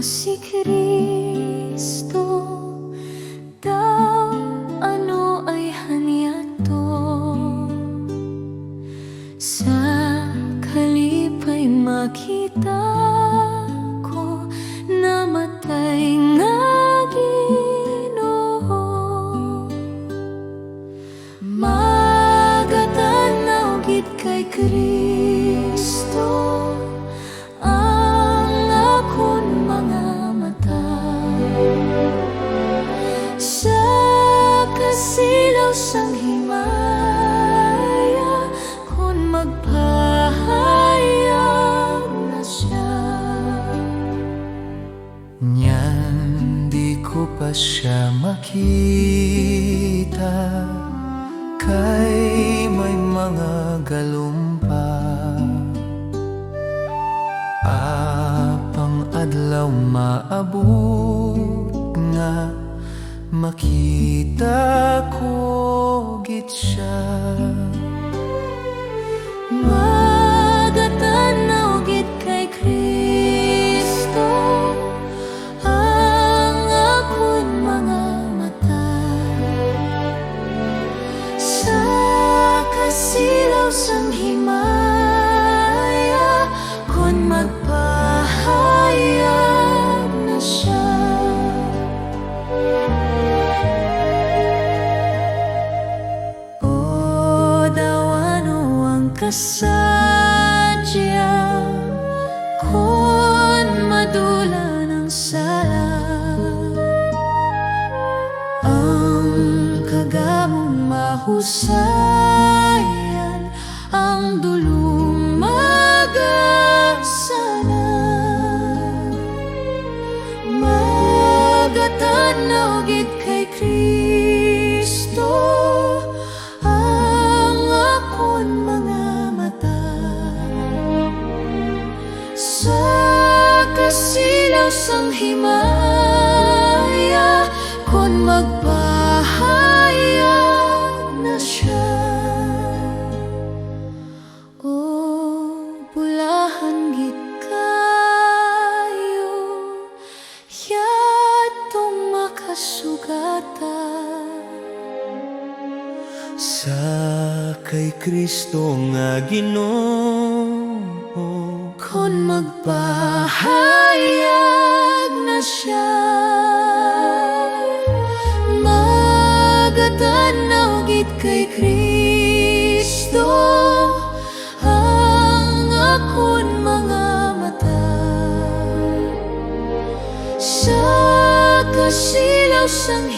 si Kristo daw ano ay hanyato sa kalipay makita ko namatay nga Ginoo. Magatanaw gid kay Kristo kasilaw sang himaya kung magpahayag na siya. Nyan di ko pa siya makita. Kay may mga galumpa. Apang adlaw maabot nga Makita ko git siya ang kasadya Kon madula ng sala. Ang kagamong mahusayan Ang dulong kasilaw sang himaya kon magpahayag na siya. O bulahan gid kayo yatong makasugatan. Sa kay Kristo nga Ginoo Kon magpahayag na siya. Magatanaw gid kay Kristo Ang akon mga mata. Sa kasilaw sang